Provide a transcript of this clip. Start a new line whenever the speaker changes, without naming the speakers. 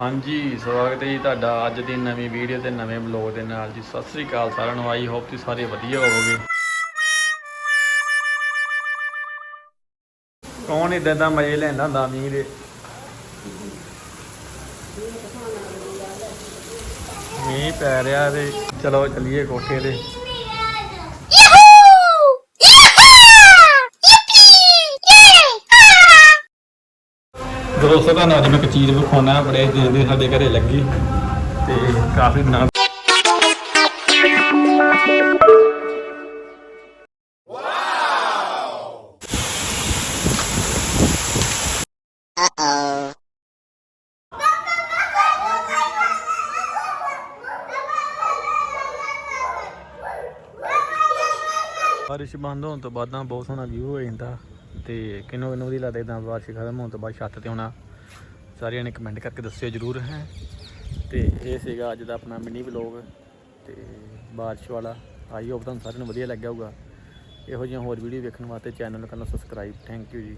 ਹਾਂਜੀ, ਸਵਾਗਤ ਹੈ ਜੀ ਤੁਹਾਡਾ ਅੱਜ ਦੀ ਨਵੀਂ ਵੀਡੀਓ ਤੇ ਨਵੇਂ ਬਲੌਗ ਦੇ ਨਾਲ ਜੀ। ਸਤਿ ਸ੍ਰੀ ਅਕਾਲ ਸਾਰਿਆਂ ਨੂੰ, ਆਈ ਹੋਪ ਤੁਸੀਂ ਸਾਰੇ ਵਧੀਆ ਹੋਵੋਗੇ। ਕੌਣ ਇਦਾਂ ਦਾ ਮਜ਼ੇ ਲੈਂਦਾ ਹੁੰਦਾ ਮੀਂਹ ਦੇ? ਮੀਂਹ ਪੈ ਰਿਹਾ ਤੇ ਚਲੋ ਚੱਲੀਏ ਕੋਠੇ ਤੇ। ਦੋਸਤੋ ਤੁਹਾਨੂੰ ਅੱਜ ਮੈਂ ਇੱਕ ਚੀਜ਼ ਵਿਖਾਉਣਾ ਬੜੇ ਦਿਨ ਦੀ ਸਾਡੇ ਘਰੇ ਲੱਗੀ ਤੇ ਕਾਫੀ ਦਿਨਾਂ ਬਾਰਿਸ਼ ਬੰਦ ਹੋਣ ਤੋਂ ਬਾਅਦ ਬਹੁਤ ਸੋਹਣਾ ਵਿਊ ਹੋ ਜਾਂਦਾ। ਤੇ ਕਿੰਨੋ ਕਿੰਨੋ ਦੀ ਲੱਗਦਾ ਇਦਾਂ ਬਾਰਿਸ਼ ਖਤਮ ਹੋਣ ਤੋਂ ਬਾਅਦ ਛੱਤ ਤੇ ਆਉਣਾ। ਸਾਰਿਆਂ ਨੇ ਕਮੈਂਟ ਕਰਕੇ ਦੱਸਿਓ ਜਰੂਰ ਹੈ। ਤੇ ਇਹ ਸੀਗਾ ਅੱਜ ਦਾ ਆਪਣਾ ਮਿਨੀ ਵਲੌਗ ਤੇ ਬਾਰਿਸ਼ ਵਾਲਾ। ਆਈ ਹੋਪ ਤੁਹਾਨੂੰ ਸਾਰਿਆਂ ਨੂੰ ਵਧੀਆ ਲੱਗਿਆ ਹੋਊਗਾ। ਇਹੋ ਜਿਹੀਆਂ ਹੋਰ ਵੀਡੀਓ ਵੇਖਣ ਵਾਸਤੇ ਚੈਨਲ ਨੂੰ ਕਰਨਾ ਸਬਸਕ੍ਰਾਈਬ ਥੈਂਕ ਯੂ ਜੀ।